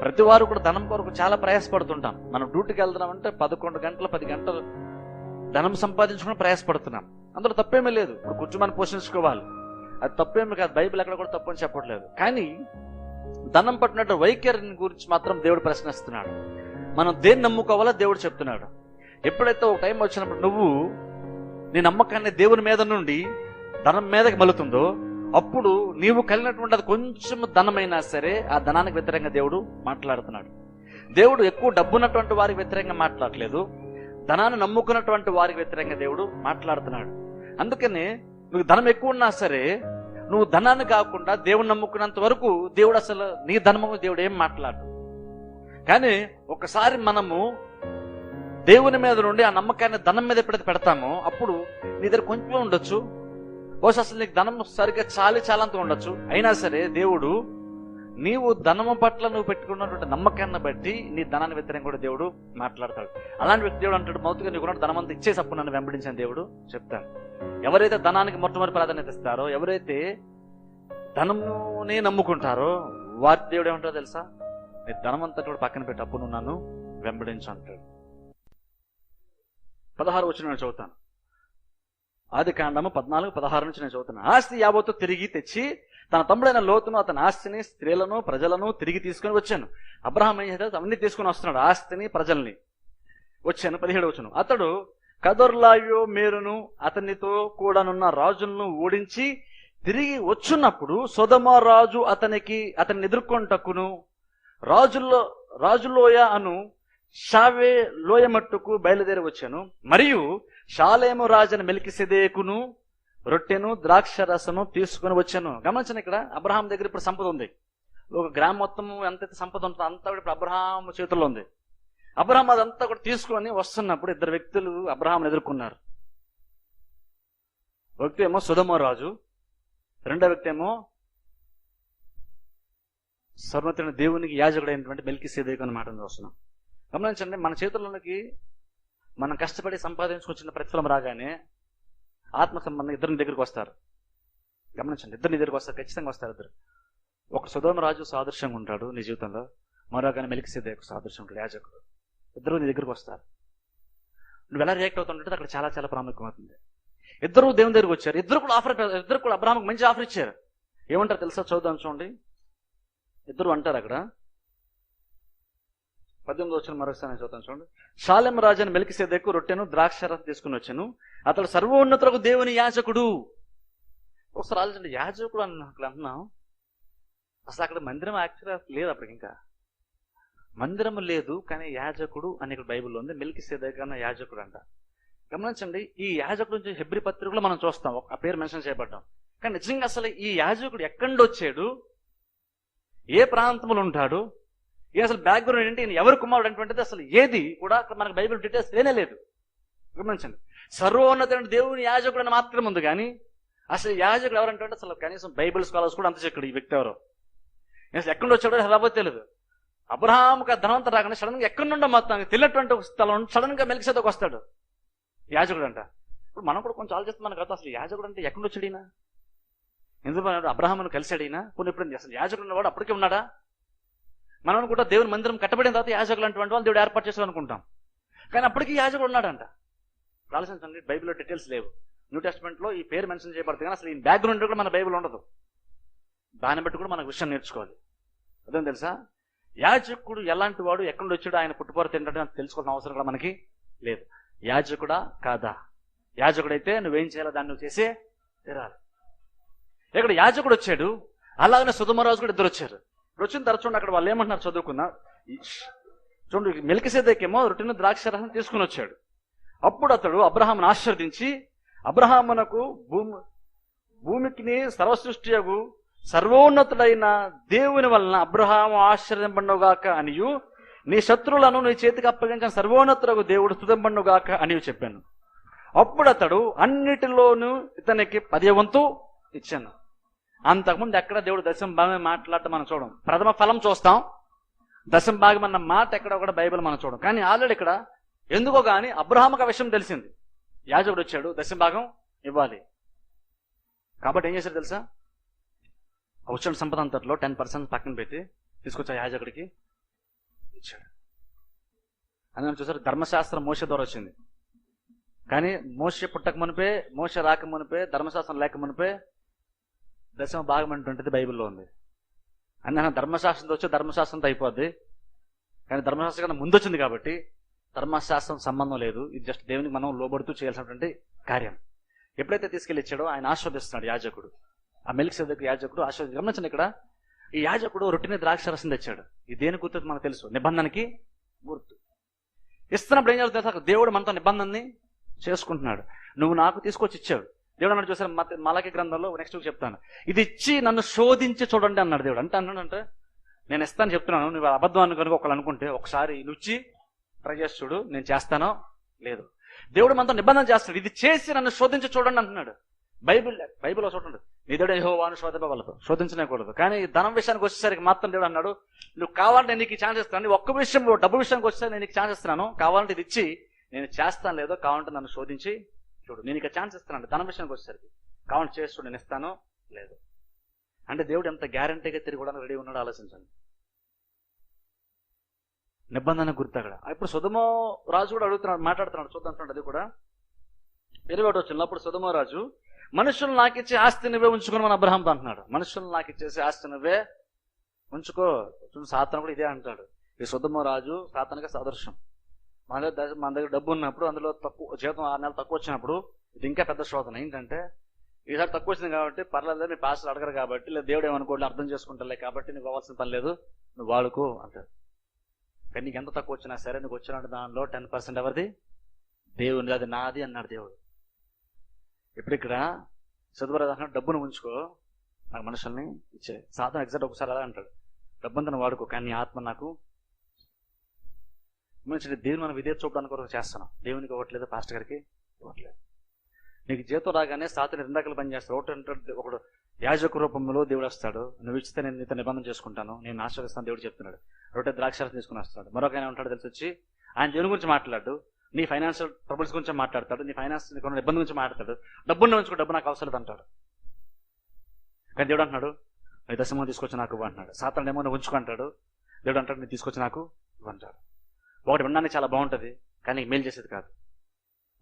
ప్రతి వారు కూడా ధనం కొరకు చాలా ప్రయాసపడుతుంటాం. మనం డ్యూటీకి వెళ్తున్నామంటే పదకొండు గంటలు పది గంటలు ధనం సంపాదించుకుని ప్రయాసపడుతున్నాం. అందులో తప్పేమీ లేదు. ఇప్పుడు కుటుంబాన్ని పోషించుకోవాలి. అది తప్పేమి కాదు. బైబిల్ ఎక్కడ కూడా తప్పని చెప్పట్లేదు. కానీ ధనం పట్టినట్టు వైఖరిని గురించి మాత్రం దేవుడు ప్రశ్నిస్తున్నాడు. మనం దేన్ని నమ్ముకోవాలో దేవుడు చెప్తున్నాడు. ఎప్పుడైతే ఒక టైం వచ్చినప్పుడు నువ్వు నీ నమ్మకాన్ని దేవుని మీద నుండి ధనం మీదకి మలుతుందో అప్పుడు నీవు కలిగినటువంటి అది కొంచెం ధనమైనా సరే ఆ ధనానికి వ్యతిరేకంగా దేవుడు మాట్లాడుతున్నాడు. దేవుడు ఎక్కువ డబ్బున్నటువంటి వారికి వ్యతిరేకంగా మాట్లాడలేదు ధనాన్ని నమ్ముకున్నటువంటి వారికి వ్యతిరేకంగా దేవుడు మాట్లాడుతున్నాడు. అందుకని నువ్వు ధనం ఎక్కువ ఉన్నా సరే నువ్వు ధనాన్ని కాకుండా దేవుని నమ్ముకున్నంత వరకు దేవుడు అసలు నీ ధనము దేవుడు ఏం మాట్లాడు కానీ ఒకసారి మనము దేవుని మీద నుండి ఆ నమ్మకాన్ని ధనం మీద ఎప్పుడైతే పెడతామో అప్పుడు నీ దగ్గర కొంచెం ఉండొచ్చు బహుశా అసలు నీకు ధనం సరిగ్గా చాలి చాలంత ఉండొచ్చు. అయినా సరే దేవుడు నీవు ధనము పట్ల నువ్వు పెట్టుకున్నటువంటి నమ్మకాన్ని బట్టి నీ ధనాన్ని వ్యతిరేకం కూడా దేవుడు మాట్లాడతాడు. అలాంటి వ్యక్తి దేవుడు అంటాడు మౌతుగా నీకు ధనం అంతా ఇచ్చేసి అప్పుడు నన్ను వెంబడించిన దేవుడు చెప్తాను ఎవరైతే ధనానికి మొట్టమొదటి ప్రాధాన్యత ఇస్తారో ఎవరైతే ధనమునే నమ్ముకుంటారో వారి దేవుడు ఏమంటారో తెలుసా? నీ ధనం అంతా కూడా పక్కన పెట్టి అప్పుడు నన్ను వెంబడించు అంటాడు. పదహారు వచ్చిన చదువుతాను. ఆది కాండము పద్నాలుగు పదహారు నుంచి నేను చదువుతాను ఆస్తి యావత్తు తిరిగి తెచ్చి తన తమ్ముడైన లోతును అతని ఆస్తిని స్త్రీలను ప్రజలను తిరిగి తీసుకొని వచ్చాను. అబ్రహాం ఏం చేశాడు? అవన్నీ తీసుకొని వస్తున్నాడు ఆస్తిని ప్రజల్ని. వచ్చాను పదిహేడు వచ్చాను. అతడు కదర్లాయో మేరును అతనితో కూడానున్న రాజులను ఓడించి తిరిగి వచ్చున్నప్పుడు సొదమ రాజు అతనికి అతన్ని ఎదుర్కొంటకును రాజుల్లో రాజులోయ అను షావే లోయ మట్టుకు బయలుదేరి వచ్చాను. మరియు షాలేము రాజుని మెలికిసెదేకును రొట్టెను ద్రాక్ష రసము తీసుకుని వచ్చాను. గమనించండి ఇక్కడ అబ్రహాం దగ్గర ఇప్పుడు సంపద ఉంది. ఒక గ్రామం మొత్తం ఎంతైతే సంపద ఉంటుందో అంతా కూడా ఇప్పుడు అబ్రహాం చేతుల్లో ఉంది. అబ్రహాం అదంతా కూడా తీసుకొని వస్తున్నప్పుడు ఇద్దరు వ్యక్తులు అబ్రహాం ఎదుర్కొన్నారు. వ్యక్తి ఏమో సుధమ రాజు రెండో వ్యక్తి ఏమో సర్వతుని దేవునికి యాజకుడైనటువంటి మెల్కి సేదేకు అన్న మాటను చూస్తున్నాం. గమనించండి మన చేతుల్లోకి మనం కష్టపడి సంపాదించుకొచ్చిన ప్రతిఫలం రాగానే ఆత్మ సంబంధం ఇద్దరిని దగ్గరికి వస్తారు. గమనించండి ఇద్దరిని దగ్గరికి వస్తారు ఖచ్చితంగా వస్తారు ఇద్దరు. ఒక సుధోమ రాజు సాదృశ్యంగా ఉంటాడు నీ జీవితంలో. మరొక మెలికి సేదేకు సాదృశ్యం ఉంటాడు యాజకుడు. ఇద్దరు నీ దగ్గరికి వస్తారు. నువ్వు ఎలా రియాక్ట్ అవుతుంటే అక్కడ చాలా చాలా ప్రాముఖ్యమవుతుంది ఇద్దరు దేవుని దగ్గరికి వచ్చారు. ఇద్దరు కూడా ఆఫర్ ఇద్దరు కూడా అబ్రాహ్మకు మంచి ఆఫర్ ఇచ్చారు. ఏమంటారు తెలుసా? చూద్దాం చూడండి. ఇద్దరు అంటారు అక్కడ పద్దెనిమిది వచ్చిన మరొకసారి చూద్దాం చూడండి. షాలెం రాజుని మెలికి సేదకు రొట్టెను ద్రాక్షరసం తీసుకుని వచ్చాను. అతడు సర్వోన్నతులకు దేవుని యాజకుడు. ఒకసారి ఆలోచండి యాజకుడు అని అక్కడ అంటున్నాం? అసలు అక్కడ మందిరం యాక్చువల్గా లేదు అప్పటికి ఇంకా. మందిరం లేదు కానీ యాజకుడు అని ఇక్కడ బైబిల్లో ఉంది. మెలికి సేదక్ యాజకుడు అంట. గమనించండి ఈ యాజకుడు నుంచి హెబ్రి పత్రికలో మనం చూస్తాం. ఒక- ఆ పేరు మెన్షన్ చేయబడ్డాం. కానీ నిజంగా అసలు ఈ యాజకుడు ఎక్కడి వచ్చాడు? ఏ ప్రాంతంలో ఉంటాడు? ఈ అసలు బ్యాక్గ్రౌండ్ ఏంటి? ఈయన ఎవరు కుమారుడు అటువంటిది అసలు ఏది కూడా అక్కడ మనకు బైబిల్ డీటెయిల్స్ లేనే లేదు. గమనించండి. సర్వోన్నతమైన దేవుని యాజకుడు అని మాత్రం ఉంది కానీ అసలు యాజకుడు ఎవరంటే అసలు కనీసం బైబిల్ స్కాలర్స్ కూడా అంత చెక్కడు ఈ వ్యక్తి ఎవరో? అసలు ఎక్కడి వచ్చాడో రాబోతే తెలియదు అబ్రహాంకి ధనవంత ధనవంతం రాగానే సడన్గా ఎక్కడి నుండో మొత్తం తెలియనటువంటి స్థలం సడన్గా మెలికిసేదకు వస్తాడు. యాజకుడు అంట. ఇప్పుడు మనం కూడా కొంచెం ఆలోచిస్తే మనకు కదా అసలు యాజకుడు అంటే ఎక్కడి వచ్చాడు ఈయన? ఎందుకు అబ్రహామును కలిశాడు ఈయన? కొన్ని ఇప్పుడు అసలు యాజకుడు ఉన్నవాడు అప్పటికే ఉన్నాడా? మనం కూడా దేవుని మందిరం కట్టబడిన తర్వాత యాజకులు అటువంటి వాళ్ళు దేవుడు ఏర్పాటు చేసాడు అనుకుంటాం. కానీ అప్పటికి యాజకుడు ఉన్నాడంట. ఆలోచించండి బైబిల్లో డీటెయిల్స్ లేవు. న్యూ టెస్ట్మెంట్లో ఈ పేరు మెన్షన్ చేయబడుతుంది కానీ అసలు ఈ బ్యాక్గ్రౌండ్ కూడా మన బైబిల్ ఉండదు. దాన్ని బట్టి కూడా మనకు విషయం నేర్చుకోవాలి. అదేం తెలుసా? యాజకుడు ఎలాంటి వాడు ఎక్కడి వచ్చాడు ఆయన పుట్టుపోరు తింటాడు అని తెలుసుకోవాల్సిన అవసరం కూడా మనకి లేదు. యాజకుడా కాదా? యాజకుడైతే నువ్వేం చేయాలో దాన్ని నువ్వు చేసే తీరాలి. ఇక్కడ యాజకుడు వచ్చాడు. అలాగనే సుధమరాజు కూడా ఇద్దరు వచ్చారు. వచ్చిన తర్వాత చూడండి అక్కడ వాళ్ళు ఏమంటున్నారు చదువుకున్నా? చూడండి మెలికిసేదేకేమో రొట్టెను ద్రాక్షరసం తీసుకుని వచ్చాడు. అప్పుడు అతడు అబ్రహాంను ఆశీర్దించి అబ్రహామునకు భూమి భూమికి సర్వసృష్టియగు సర్వోన్నతుడైన దేవుని వలన అబ్రహాము ఆశ్చర్యంపండుగాక అనియు నీ శత్రువులను నీ చేతికి అప్పగించిన సర్వోన్నతులకు దేవుడు స్తుతంపండుగాక అని చెప్పాను. అప్పుడు అతడు అన్నిటిలోనూ ఇతనికి పదే వంతు ఇచ్చాను. అంతకుముందు ఎక్కడ దేవుడు దశం భాగమే మాట్లాడటం మనం చూడం. ప్రథమ ఫలం చూస్తాం. దశం భాగం అన్న మాట ఎక్కడ కూడా బైబిల్ మనం చూడం. కానీ ఆల్రెడీ ఇక్కడ ఎందుకో కానీ అబ్రహాముకు ఆ విషయం తెలిసింది. యాజకుడు వచ్చాడు దశం భాగం ఇవ్వాలి. కాబట్టి ఏం చేశారు తెలుసా? అవసరం వచ్చిన సంపద అంతట్లో టెన్ పర్సెంట్ పక్కన పెట్టి తీసుకొచ్చా యాజకుడికి ఇచ్చాడు. అందుకని చూసారు ధర్మశాస్త్రం మోస ద్వారా వచ్చింది. కానీ మోస పుట్టక మునిపే మోస రాక మునిపే ధర్మశాస్త్రం లేక మునిపే దశమ భాగం అంటుంటుంది బైబిల్లో ఉంది. అందుకని ధర్మశాస్త్రంతో వచ్చి ధర్మశాస్త్రంతో అయిపోద్ది. కానీ ధర్మశాస్త్రం కన్నా ముందు వచ్చింది కాబట్టి ధర్మశాస్త్రం సంబంధం లేదు. ఇది జస్ట్ దేవునికి మనం లోబడుతూ చేయాల్సినటువంటి కార్యం. ఎప్పుడైతే తీసుకెళ్ళి ఇచ్చాడో ఆయన ఆస్వాదిస్తున్నాడు యాజకుడు. ఆ మెలిక్ దగ్గర యాజకుడు ఆస్వాది గమనించండి ఇక్కడ. ఈ యాజకుడు రొట్టిని ద్రాక్ష రసం తెచ్చాడు. ఇది దేని గుర్తు మనకు తెలుసు? నిబంధనకి గుర్తు. ఇస్తున్నప్పుడు ఏం జరుగుతుంది దేవుడు మనతో నిబంధనని చేసుకుంటున్నాడు. నువ్వు నాకు తీసుకొచ్చి ఇచ్చాడు దేవుడు అన్నాడు చూసారు మలకి గ్రంథంలో నెక్స్ట్ చెప్తాను. ఇది ఇచ్చి నన్ను శోధించి చూడండి అన్నాడు దేవుడు. అంటే అన్నాడు అంటే నేను ఇస్తాను చెప్తున్నాను. నువ్వు అబద్ధం కనుక ఒకళ్ళు అనుకుంటే ఒకసారి నుచ్చి ట్రై చేసి చూడు నేను చేస్తానో లేదు. దేవుడు మనతో నిబంధన చేస్తాడు. ఇది చేసి నన్ను శోధించి చూడండి అంటున్నాడు. బైబిల్ బైబిల్లో చూడండి నీ దేవుడు యెహోవాను శోధింపగలదు శోధించలేకూడదు. కానీ ధనం విషయానికి వచ్చేసరికి మాత్రం దేవుడు అన్నాడు నువ్వు కావాలంటే నీకు ఛాన్స్ ఇస్తాను. ఒక్క విషయంలో డబ్బు విషయానికి వస్తే నేను నీకు ఛాన్స్ ఇస్తున్నాను కావాలంటే ఇది ఇచ్చి నేను చేస్తాను లేదో కావాలంటే నన్ను శోధించి చూడు. నేను ఇక ఛాన్స్ ఇస్తున్నాను ధనం విషయానికి వచ్చేసరికి. కావాలంటే చేసి చూడు నేను ఇస్తాను లేదు. అంటే దేవుడు ఎంత గ్యారంటీగా తిరిగి కూడా రెడీ ఉన్నాడో ఆలోచించండి. నిబంధన గుర్తు అక్కడ. ఇప్పుడు సుధమో రాజు కూడా అడుగుతున్నాడు మాట్లాడుతున్నాడు. చూద్దాం అది కూడా. ఇరవై ఒకటి వచ్చిన అప్పుడు సుధమో రాజు మనుషులు నాకు ఇచ్చే ఆస్తి నువ్వే ఉంచుకుని మన అబ్రహాంతో అంటున్నాడు. మనుషులు నాకు ఇచ్చేసి ఆస్తి నువ్వే ఉంచుకో. సాతన కూడా ఇదే అంటాడు. ఈ సుధమో రాజు సాతనగా సదృశ్యం. మన దగ్గర మన దగ్గర డబ్బు ఉన్నప్పుడు అందులో తక్కువ జీతం ఆరు నెలలు తక్కువ వచ్చినప్పుడు ఇది ఇంకా పెద్ద శోధన ఏంటంటే ఈసారి తక్కువ వచ్చింది కాబట్టి పర్లేదు మీ పాస్టర్ అడగరు కాబట్టి లేదా దేవుడు ఏమనుకోండి అర్థం చేసుకుంటలే కాబట్టి నీకు అవ్వాల్సిన పని లేదు నువ్వు వాడుకో అంటాడు కానీ నీకు ఎంత తక్కువ వచ్చినా సరే నీకు వచ్చిన దానిలో టెన్ పర్సెంట్ ఎవరిది? దేవుని అది నాది అన్నాడు దేవుడు. ఇప్పుడు ఇక్కడ చదువురాదు అంటున్నాడు డబ్బును ఉంచుకో నాకు మనుషుల్ని ఇచ్చే. సాధన ఎగ్జాక్ట్ ఒకసారి అలా అంటాడు. డబ్బంతా తను వాడుకో కానీ ఆత్మ నాకు మంచి దేవుని మనం విధేయ చూపడానికి కొరకు చేస్తున్నాం. దేవునికి ఇవ్వట్లేదు పాస్టర్ గారికి ఇవ్వట్లేదు. నీకు జీతం రాగానే సాతని రెండాకలు పని చేస్తాడు. ఒకటి అంటే ఒకడు యాజక రూపంలో దేవుడు వస్తాడు. నువ్వు ఇచ్చితే నేను నీతో నిబంధన చేసుకుంటాను. నేను ఆశ్రయిస్తాను దేవుడు చెప్తున్నాడు. రొట్టె ద్రాక్షారసం తీసుకుని వస్తాడు. మరొక ఆయన ఉంటాడు తెలిసి వచ్చి ఆయన దేవుని గురించి మాట్లాడు? నీ ఫైనాన్షియల్ ట్రబుల్స్ గురించి మాట్లాడతాడు. నీ ఫైనాన్స్ కొన్ని ఇబ్బంది గురించి మాట్లాడతాడు డబ్బున్న ఉంచుకో డబ్బు నాకు అవసరం లేదు అంటాడు. కానీ దేవుడు అంటున్నాడు నీ దశమో తీసుకొచ్చి నాకు ఇవ్వు అంటున్నాడు. సాతాను ఏమో నువ్వు దేవుడు అంటాడు నేను తీసుకొచ్చి నాకు ఇవ్వంటాడు ఒకటి ఉండడానికి చాలా బాగుంటుంది కానీ నీకు మేలు చేసేది కాదు.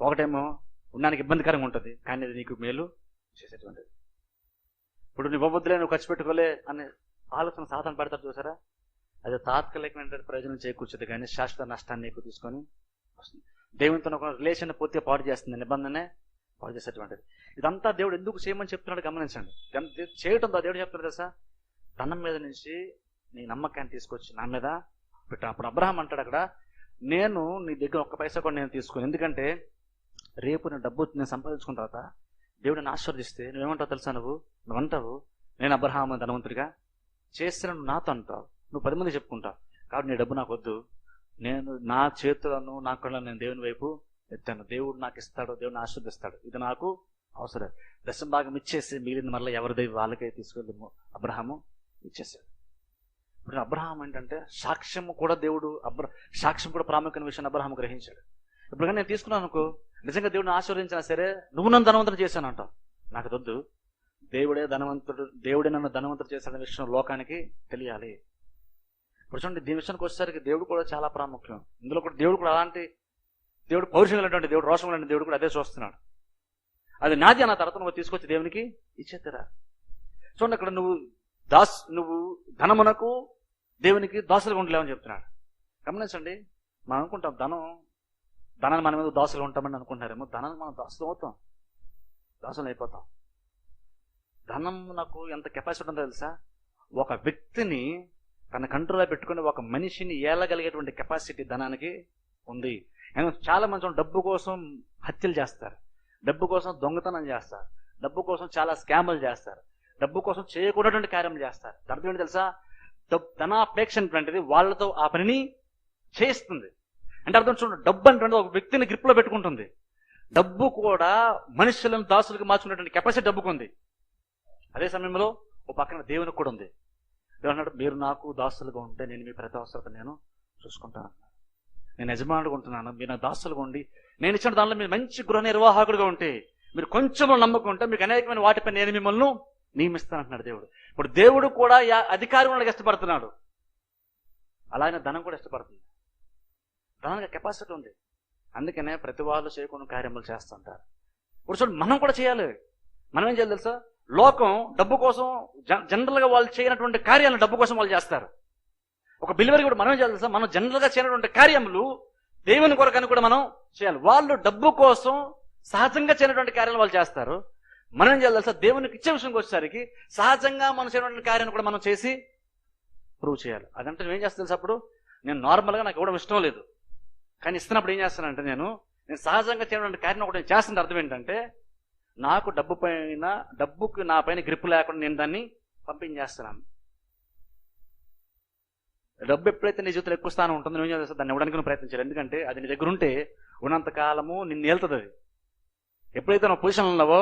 ఒకటేమో ఉండడానికి ఇబ్బందికరంగా ఉంటుంది కానీ అది నీకు మేలు చేసేటువంటిది. ఇప్పుడు నీ ఇవ్వబద్దులే నువ్వు ఖర్చు పెట్టుకోలే అనే ఆలోచన సాధన పడతారు చూసారా? అది తాత్కాలికమైన ప్రయోజనం చేకూర్చదు కానీ శాశ్వత నష్టాన్ని నీకు తీసుకొని వస్తుంది. దేవునితో ఒక రిలేషన్ పూర్తిగా పాడు చేస్తుంది నిబంధనే పాడు చేసేటువంటిది. ఇదంతా దేవుడు ఎందుకు చేయమని చెప్తున్నాడు గమనించండి. గమ- చేయటం దేవుడు చెప్తున్నాడు తెలుసా? తన మీద నుంచి నీ నమ్మకాన్ని తీసుకొచ్చి నా మీద పెట్టాను అప్పుడు అబ్రహం అంటాడు అక్కడ నేను నీ దగ్గర ఒక్క పైసా కూడా నేను తీసుకుని. ఎందుకంటే రేపు నేను డబ్బు నేను సంపాదించుకున్న తర్వాత దేవుడిని ఆశీర్వదిస్తే నువ్వేమంటావు తెలుసా నువ్వు? నువ్వు అంటావు నేను అబ్రహాం ధనవంతుడిగా చేస్తే నువ్వు నాతో అంటావు. నువ్వు పది మంది చెప్పుకుంటావు. కాబట్టి నీ డబ్బు నాకు వద్దు నేను నా చేతులను నా కళ్ళను నేను దేవుని వైపు ఎత్తాను. దేవుడు నాకు ఇస్తాడు దేవుడిని ఆశీర్దిస్తాడు ఇది నాకు అవసరం. దశం భాగం ఇచ్చేసి మిగిలింది మళ్ళీ ఎవరిదై వాళ్ళకే తీసుకెళ్ళి అబ్రహాము ఇచ్చేసాడు ఇప్పుడు అబ్రహాం ఏంటంటే సాక్ష్యము కూడా దేవుడు అబ్ర సాక్ష్యం కూడా ప్రాముఖ్యమైన విషయాన్ని అబ్రహాం గ్రహించాడు. ఇప్పుడు కానీ నేను తీసుకున్నాను అనుకో నిజంగా దేవుడిని ఆశీర్వదించినా సరే నువ్వు నన్ను ధనవంతుడు చేశాను అంటావు. నాకు వద్దు. దేవుడే ధనవంతుడు దేవుడే నన్ను ధనవంతుడు చేశాడనే విషయం లోకానికి తెలియాలి. ఇప్పుడు చూడండి దీని విషయానికి వచ్చేసరికి దేవుడు కూడా చాలా ప్రాముఖ్యం. ఇందులో కూడా దేవుడు కూడా అలాంటి దేవుడు పౌరుషం కలిగినటువంటి దేవుడు రోషం కలిగిన దేవుడు కూడా అదే చూస్తున్నాడు. అది నాది అన్న తర్వాత నువ్వు తీసుకొచ్చి దేవునికి ఇచ్చేద్దరా చూడండి అక్కడ నువ్వు దాస్ నువ్వు ధనమునకు దేవునికి దాసులుగా ఉండలేమని చెప్తున్నాడు. గమనించండి మనం అనుకుంటాం ధనం ధనాన్ని మన మీద దాసులు ఉంటామని అనుకుంటారేమో ధనాన్ని మనం దాసులు అవుతాం. దాసులు అయిపోతాం. ధనం నాకు ఎంత కెపాసిటీ ఉందో తెలుసా? ఒక వ్యక్తిని తన కంట్రోల్లో పెట్టుకుని ఒక మనిషిని ఏలగలిగేటువంటి కెపాసిటీ ధనానికి ఉంది. చాలా మంది డబ్బు కోసం హత్యలు చేస్తారు. డబ్బు కోసం దొంగతనం చేస్తారు. డబ్బు కోసం చాలా స్కాములు చేస్తారు. డబ్బు కోసం చేయకూడటువంటి కార్యం చేస్తారు. దాని అర్థం ఏంటి తెలుసా? డబ్- ధనాపేక్ష అనేటువంటిది వాళ్ళతో ఆ పనిని చేయిస్తుంది అంటే అర్థం చూడండి డబ్బు అనేటువంటిది ఒక వ్యక్తిని గ్రిప్లో పెట్టుకుంటుంది. డబ్బు కూడా మనుషులను దాసులకు మార్చుకునేటువంటి కెపాసిటీ డబ్బుకు ఉంది. అదే సమయంలో ఓ పక్కన దేవునికి కూడా ఉంది. దేవుడు అన్నాడు మీరు నాకు దాసులుగా ఉంటే నేను మీ ప్రతి అవసరత నేను చూసుకుంటాను నేను యజమానుడుగా ఉంటున్నాను మీరు నా దాసులుగా ఉండి నేను ఇచ్చిన దానిలో మీరు మంచి గృహ నిర్వాహకుడిగా ఉంటే మీరు కొంచెం నమ్మకం ఉంటే మీకు అనేకమైన వాటిపై నేను మిమ్మల్ని నియమిస్తానంటున్నాడు దేవుడు. ఇప్పుడు దేవుడు కూడా యా- అధికారం వాళ్ళకి ఇష్టపడుతున్నాడు అలాగే ధనం కూడా ఇష్టపడుతుంది. ధనానికి కెపాసిటీ ఉంది. అందుకనే ప్రతి వాళ్ళు చేయకుండా కార్యములు చేస్తుంటారు. ఇప్పుడు చూడండి మనం కూడా చేయాలి. మనం ఏం చేయాలి తెలుసా? లోకం డబ్బు కోసం జనరల్గా వాళ్ళు చేయనటువంటి కార్యాలను డబ్బు కోసం వాళ్ళు చేస్తారు. ఒక బిలివరీ కూడా మనం ఏం చేయాలి తెలుసా? మనం జనరల్గా చేయనటువంటి కార్యములు దేవుని కొరకని కూడా మనం చేయాలి. వాళ్ళు డబ్బు కోసం సహజంగా చేయనటువంటి కార్యాలు వాళ్ళు చేస్తారు. మనం ఏం చేయాలి తెలుసా? దేవునికి ఇచ్చే విషయంకి వచ్చేసరికి సహజంగా మనం చేయనటువంటి కార్యాన్ని కూడా మనం చేసి ప్రూవ్ చేయాలి. అదంటే నేను ఏం చేస్తాను తెలుసా అప్పుడు? నేను నార్మల్గా నాకు ఇవ్వడం ఇష్టం లేదు. కానీ ఇస్తున్నప్పుడు ఏం చేస్తానంటే నేను నేను సహజంగా చేయడం కార్యం ఒకటి నేను చేస్తున్న అర్థం ఏంటంటే నాకు డబ్బు పైన డబ్బుకి నా పైన గ్రిప్ లేకుండా నేను దాన్ని పంపించేస్తున్నాను. డబ్బు ఎప్పుడైతే నీ జీవితంలో ఎక్కువ స్థానం ఉంటుందో నువ్వు చేస్తా దాన్ని ఇవ్వడానికి నువ్వు ప్రయత్నించాలి ఎందుకంటే అది నీ దగ్గర ఉంటే ఉన్నంత కాలము నిన్ను ఏళ్తుంది అది. ఎప్పుడైతే నువ్వు పొజిషన్ ఉన్నావో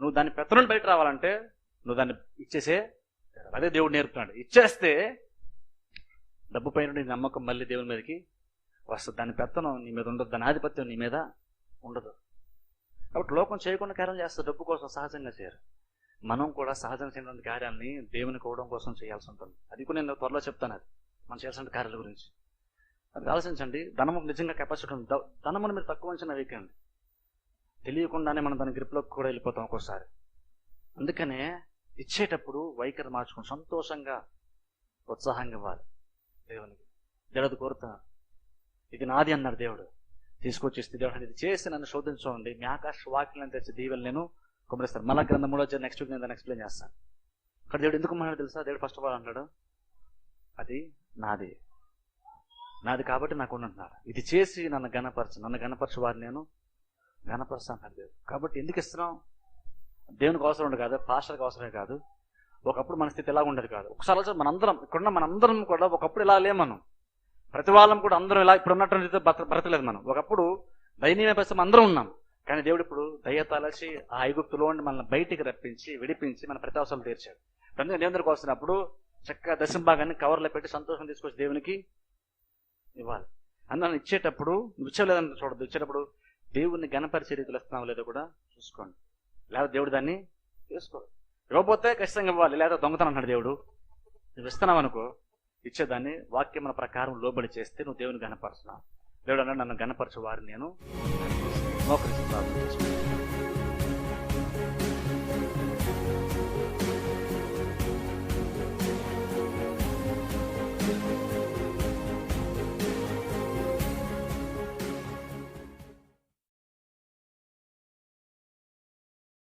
నువ్వు దాన్ని పెత్తనం బయట రావాలంటే నువ్వు దాన్ని ఇచ్చేసే అదే దేవుడు నేర్పుతున్నాడు. ఇచ్చేస్తే డబ్బు పైన నీ నమ్మకం మళ్ళీ దేవుని మీదకి వస్తుంది. దాని పెత్తనం నీ మీద ఉండదు. దాని ఆధిపత్యం నీ మీద ఉండదు. కాబట్టి లోకం చేయకుండా కార్యం చేస్తారు డబ్బు కోసం సహజంగా చేయరు. మనం కూడా సహజంగా చేయడానికి కార్యాన్ని దేవుని కోవడం కోసం చేయాల్సి ఉంటుంది. అది కూడా నేను త్వరలో చెప్తాను అది. మనం చేయాల్సిన కార్యాల గురించి. అది ఆలోచించండి. ధనము నిజంగా కెపాసిటీ ఉంది. ధనమును మీరు తక్కువ అంచనా వేయకండి తెలియకుండానే మనం దాని గ్రిప్లోకి కూడా వెళ్ళిపోతాం ఒక్కోసారి. అందుకనే ఇచ్చేటప్పుడు వైఖరి మార్చుకుని సంతోషంగా ఉత్సాహంగా ఇవ్వాలి దేవునికి. దేవుడు కోరుతున్నాను ఇది నాది అన్నాడు దేవుడు. తీసుకొచ్చి ఇస్తే దేవుడు ఇది చేసి నన్ను శోధించండి. మీ ఆకాశ వాక్యం తెచ్చి దీవెలు నేను కుమరిస్తాను మళ్ళా గ్రంథం మూడో నెక్స్ట్ వీక్ నేను దాన్ని ఎక్స్ప్లెయిన్ చేస్తాను. అక్కడ దేవుడు ఎందుకు అన్నాడు తెలుసా? దేవుడు ఫస్ట్ ఆఫ్ ఆల్ అంటాడు అది నాది. నాది కాబట్టి నాకు ఉంటున్నాడు ఇది చేసి నన్ను గణపరచు నన్ను గణపరచు వారిని నేను ఘనపరుస్తాను దేవుడు కాబట్టి ఎందుకు ఇస్తున్నాం? దేవునికి అవసరం ఉండదు కాదు పాస్టర్కి అవసరమే కాదు. ఒకప్పుడు మన స్థితి ఎలా ఉండదు కాదు. ఒకసారి ఆలోచన మనందరం ఇక్కడున్న మనందరం కూడా ఒకప్పుడు ఇలా లేము మనం. ప్రతి వాళ్ళం కూడా అందరం ఇలా ఇప్పుడు ఉన్నటువంటి బ్రత బ్రతలేదు మనం. ఒకప్పుడు దయనీయ పరిస్థితి అందరం ఉన్నాం. కానీ దేవుడు ఇప్పుడు దయ తలచి ఆ ఐగుప్తులో ఉండి మనల్ని బయటికి రప్పించి విడిపించి మన ప్రతి అవసరం తీర్చాడు. అందుకే దేవుని దగ్గరకు వస్తున్నప్పుడు చక్కగా దశంభాగాన్ని కవర్లో పెట్టి సంతోషం తీసుకొచ్చి దేవునికి ఇవ్వాలి. అందులో ఇచ్చేటప్పుడు నువ్వు చూడదు ఇచ్చేటప్పుడు దేవుణ్ణి గణపరిచే రీతిలో ఇస్తున్నావు లేదో కూడా చూసుకోండి. లేదా దేవుడు దాన్ని చేసుకోడు. ఇవ్వబోతే ఖచ్చితంగా ఇవ్వాలి. లేదా దొంగతనం అన్నాడు దేవుడు. నువ్వు ఇస్తున్నావు అనుకో ఇచ్చేదాన్ని వాక్యముల ప్రకారం లోబడి చేస్తే నువ్వు దేవుని గణపరుస్తున్నావు దేవుడు అన్నాడు నన్ను గణపరచు వారిని నేను మోకరిస్తూ